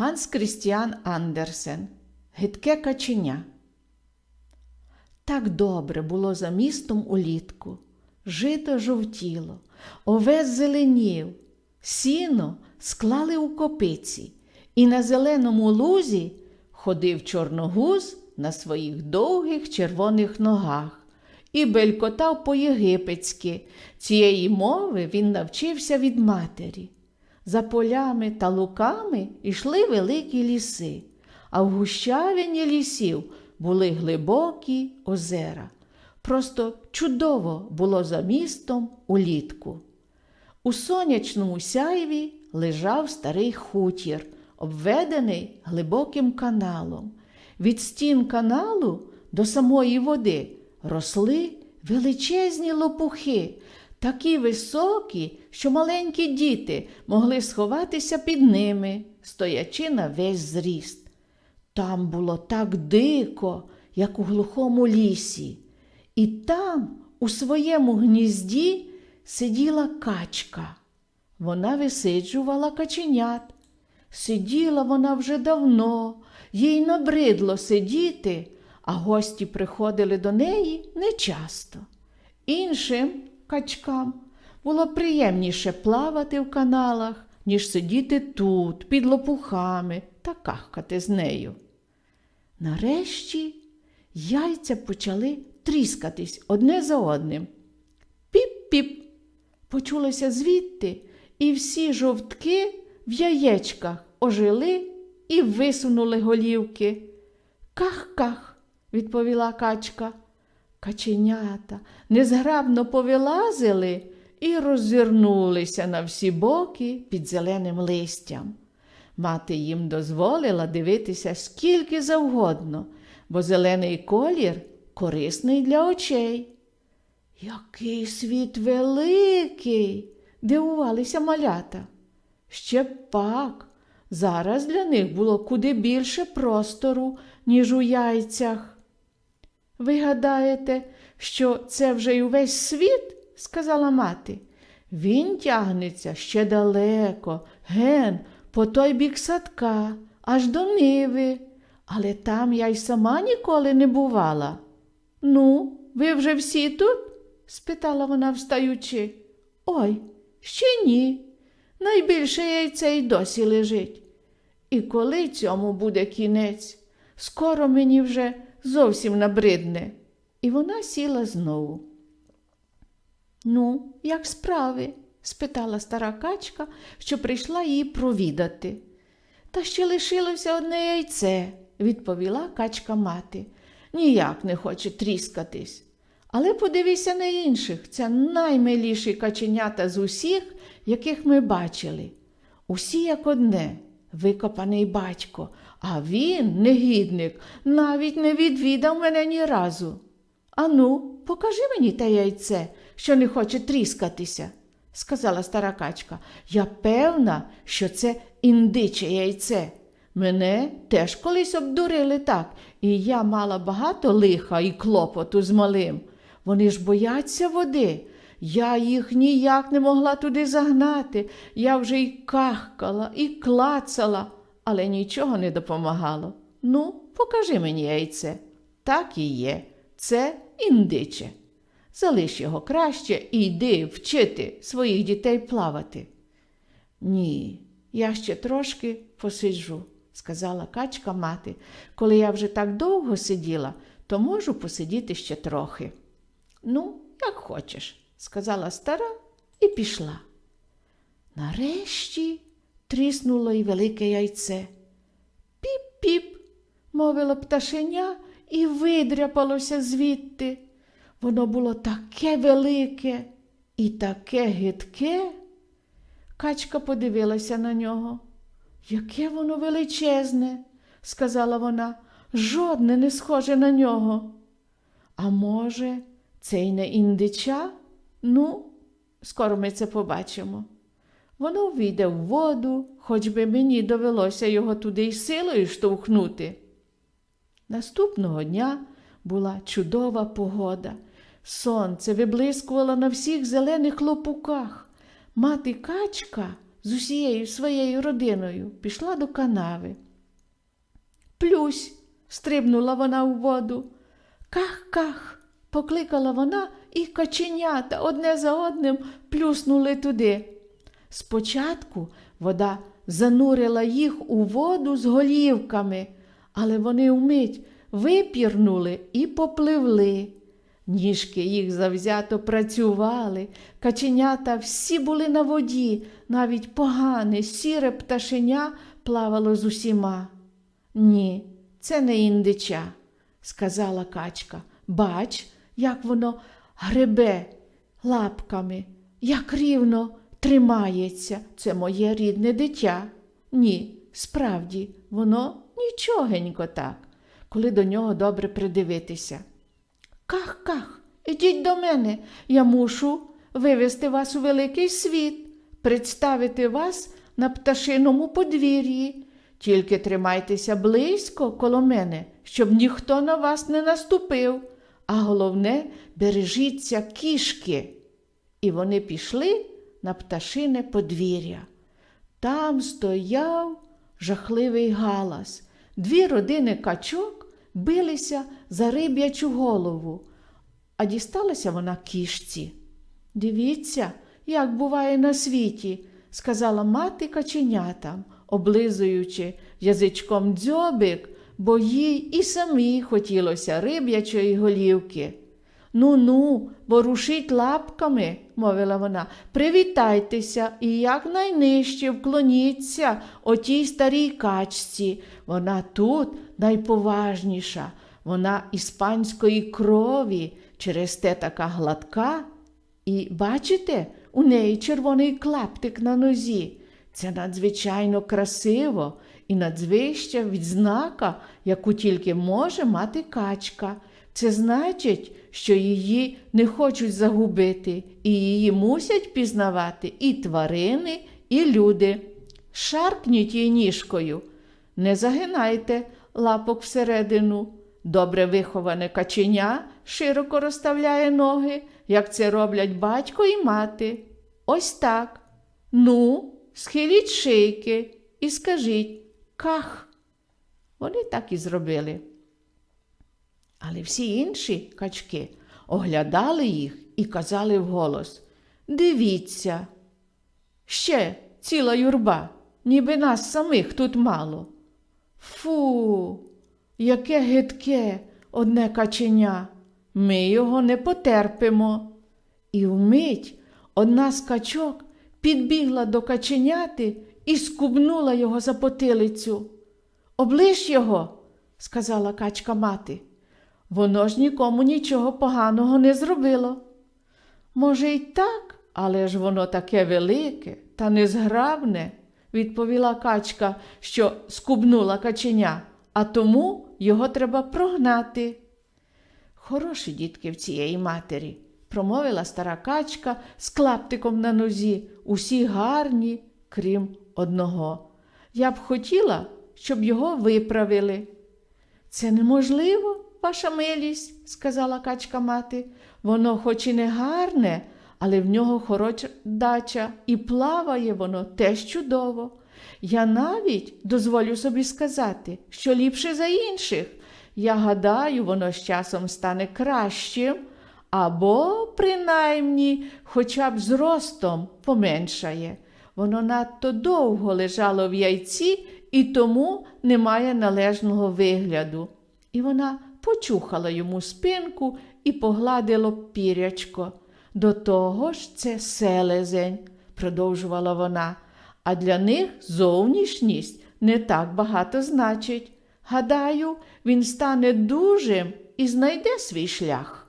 Ганс Крістіан Андерсен. Гидке каченя. Так добре було за містом улітку. Жито жовтіло, овес зеленів, сіно склали у копиці, і на зеленому лузі ходив чорногуз на своїх довгих червоних ногах і белькотав по-єгипетськи. Цієї мови він навчився від матері. За полями та луками йшли великі ліси, а в гущавині лісів були глибокі озера. Просто чудово було за містом улітку. У сонячному сяйві лежав старий хутір, обведений глибоким каналом. Від стін каналу до самої води росли величезні лопухи, такі високі, що маленькі діти могли сховатися під ними, стоячи на весь зріст. Там було так дико, як у глухому лісі, і там, у своєму гнізді, сиділа качка. Вона висиджувала каченят. Сиділа вона вже давно, їй набридло сидіти, а гості приходили до неї нечасто. Іншим качкам було приємніше плавати в каналах, ніж сидіти тут, під лопухами та кахкати з нею. Нарешті яйця почали тріскатись одне за одним. Піп-піп. Почулося звідти, і всі жовтки в яєчках ожили і висунули голівки. Ках-ках, відповіла качка. Каченята незграбно повилазили і роззирнулися на всі боки під зеленим листям. Мати їм дозволила дивитися скільки завгодно, бо зелений колір корисний для очей. Який світ великий, дивувалися малята. Ще пак, зараз для них було куди більше простору, ніж у яйцях. Ви гадаєте, що це вже й увесь світ? сказала мати. Він тягнеться ще далеко, ген, по той бік садка, аж до ниви, але там я й сама ніколи не бувала. Ну, ви вже всі тут? спитала вона, встаючи. Ой, ще ні. Найбільше яйце й досі лежить. І коли цьому буде кінець, скоро мені вже зовсім набридне. І вона сіла знову. Ну, як справи? спитала стара качка, що прийшла її провідати. Та ще лишилося одне яйце, відповіла качка мати. Ніяк не хоче тріскатись. Але подивися на інших, це наймиліші каченята з усіх, яких ми бачили. Усі як одне, викопаний батько, а він, негідник, навіть не відвідав мене ні разу. Ану, покажи мені те яйце, що не хоче тріскатися, сказала стара качка. Я певна, що це індиче яйце. Мене теж колись обдурили так, і я мала багато лиха і клопоту з малим. Вони ж бояться води. Я їх ніяк не могла туди загнати. Я вже й кахкала, і клацала, але нічого не допомагало. Ну, покажи мені яйце. Так і є. Це індиче. Залиш його краще і йди вчити своїх дітей плавати. Ні, я ще трошки посиджу, сказала качка мати. Коли я вже так довго сиділа, то можу посидіти ще трохи. Ну, як хочеш, сказала стара і пішла. Нарешті тріснуло й велике яйце. Піп-піп, мовило пташеня і видряпалося звідти. Воно було таке велике і таке гидке. Качка подивилася на нього. Яке воно величезне, сказала вона, жодне не схоже на нього. А може, це й не індича? Ну, скоро ми це побачимо. Воно війде в воду, хоч би мені довелося його туди й силою штовхнути. Наступного дня була чудова погода. Сонце виблискувало на всіх зелених лопуках. Мати качка з усією своєю родиною пішла до канави. Плюсь, стрибнула вона у воду. Ках-ках, покликала вона, і каченята одне за одним плюснули туди. Спочатку вода занурила їх у воду з голівками, але вони вмить випірнули і попливли. Ніжки їх завзято працювали, каченята всі були на воді, навіть погане, сіре пташеня плавало з усіма. Ні, це не індича, сказала качка. Бач, як воно гребе лапками, як рівно тримається. Це моє рідне дитя. Ні, справді, воно нічогенько так, коли до нього добре придивитися. Ках, ках, ідіть до мене, я мушу вивести вас у великий світ, представити вас на пташиному подвір'ї. Тільки тримайтеся близько коло мене, щоб ніхто на вас не наступив, а головне, бережіться кішки. І вони пішли на пташине подвір'я. Там стояв жахливий галас. Дві родини качок билися за риб'ячу голову, а дісталася вона кішці. Дивіться, як буває на світі, сказала мати каченятам, облизуючи язичком дзьобик, бо їй і самій хотілося риб'ячої голівки. Ну ну, ворушіть лапками, мовила вона, привітайтеся і якнайнижче вклоніться отій старій качці. Вона тут найповажніша, вона іспанської крові, через те така гладка. І бачите, у неї червоний клаптик на нозі. Це надзвичайно красиво і надзвища відзнака, яку тільки може мати качка. Це значить, що її не хочуть загубити, і її мусять пізнавати і тварини, і люди. Шарпніть її ніжкою, не загинайте лапок всередину. Добре виховане каченя широко розставляє ноги, як це роблять батько і мати. Ось так. Ну, схиліть шийки і скажіть ках. Вони так і зробили. Але всі інші качки оглядали їх і казали вголос Дивіться, ще ціла юрба, ніби нас самих тут мало. Фу, яке гидке одне каченя. Ми його не потерпимо. І вмить одна з качок підбігла до каченяти і скубнула його за потилицю. Оближ його, сказала качка мати. Воно ж нікому нічого поганого не зробило. Може, й так, але ж воно таке велике та незграбне, відповіла качка, що скубнула каченя, а тому його треба прогнати. Хороші дітки в цієї матері, промовила стара качка з клаптиком на нозі, усі гарні, крім одного. Я б хотіла, щоб його виправили. Це неможливо, ваша милість, сказала качка мати. Воно хоч і не гарне, але в нього хороша дача і плаває воно теж чудово. Я навіть дозволю собі сказати, що ліпше за інших. Я гадаю, воно з часом стане кращим, або, принаймні, хоча б зростом поменшає. Воно надто довго лежало в яйці і тому не має належного вигляду. І вона почухала йому спинку і погладила пірячко. До того ж, це селезень, продовжувала вона, а для них зовнішність не так багато значить. Гадаю, він стане дужим і знайде свій шлях.